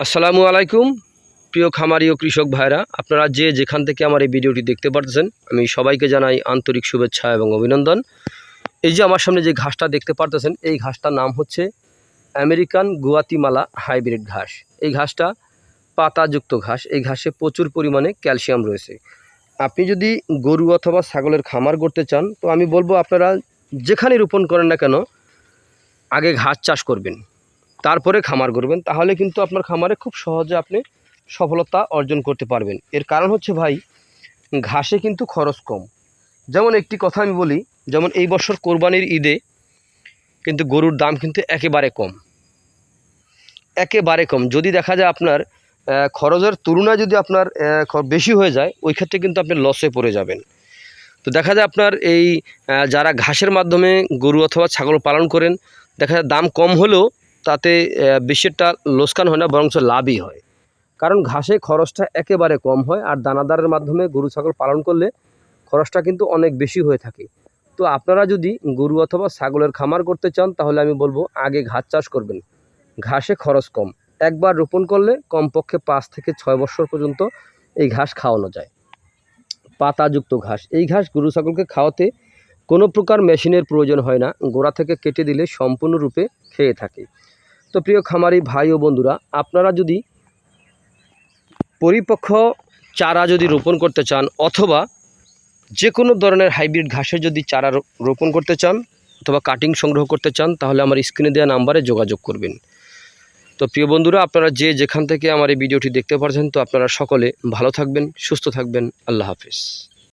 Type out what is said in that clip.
আসসালামু আলাইকুম, প্রিয় খামারি ও কৃষক ভাইরা। আপনারা যে যেখান থেকে আমার এই ভিডিওটি দেখতে পারতেছেন, আমি সবাইকে জানাই আন্তরিক শুভেচ্ছা এবং অভিনন্দন। এই যে আমার সামনে যে ঘাসটা দেখতে পারতেছেন, এই ঘাসটার নাম হচ্ছে আমেরিকান গুয়াতিমালা হাইব্রিড ঘাস। এই ঘাসটা পাতাযুক্ত ঘাস, এই ঘাসে প্রচুর পরিমাণে ক্যালসিয়াম রয়েছে। আপনি যদি গরু অথবা ছাগলের খামার করতে চান, তো আমি বলব আপনারা যেখানে রোপণ করেন না কেন, আগে ঘাস চাষ করবেন। তারপরে খামার করবেন, তাহলে কিন্তু আপনার খামারে খুব সহজে আপনি সফলতা অর্জন করতে পারবেন। এর কারণ হচ্ছে ভাই, ঘাসে কিন্তু খরচ কম। যেমন একটি কথা আমি বলি, যেমন এই বছর কোরবানির ঈদে কিন্তু গরুর দাম কিন্তু একেবারে কম। একেবারে কম। যদি দেখা যায় আপনার খরচের তুলনায় যদি আপনার বেশি হয়ে যায়, ওই ক্ষেত্রে কিন্তু আপনি লসে পড়ে যাবেন। তো দেখা যায় আপনার এই যারা ঘাসের মাধ্যমে গরু অথবা ছাগল পালন করেন, দেখা যায় দাম কম হলেও তাতে আহ, বেশি একটা লোকসান হয় না বরঞ্চ লাভই হয়। কারণ ঘাসে খরচটা একেবারে কম হয় আর দানাদারের মাধ্যমে গরু ছাগল পালন করলে খরচটা কিন্তু অনেক বেশি হয়ে থাকে। তো আপনারা যদি গরু অথবা ছাগলের খামার করতে চান তাহলে আমি বলব আগে ঘাস চাষ করবেন। ঘাসে খরচ কম। একবার রোপণ করলে কমপক্ষে পাঁচ থেকে ছয় বছর পর্যন্ত এই ঘাস খাওয়ানো যায়। পাতাযুক্ত ঘাস। এই ঘাস গরু ছাগলকে খাওয়াতে কোনো প্রকার মেশিনের প্রয়োজন হয় না। গোড়া থেকে কেটে দিলে সম্পূর্ণরূপে খেয়ে থাকে। তো প্রিয় খামারি ভাই ও বন্ধুরা, আপনারা যদি পরিপক্ষ চারা যদি রোপণ করতে চান অথবা যে কোনো ধরনের হাইব্রিড ঘাসের যদি চারা রোপণ করতে চান অথবা কাটিং সংগ্রহ করতে চান, তাহলে আমার স্ক্রিনে দেওয়া নাম্বারে যোগাযোগ করবেন। তো প্রিয় বন্ধুরা, আপনারা যে যেখান থেকে আমার এই ভিডিওটি দেখতে পারছেন, তো আপনারা সকলে ভালো থাকবেন, সুস্থ থাকবেন। আল্লাহ হাফিজ।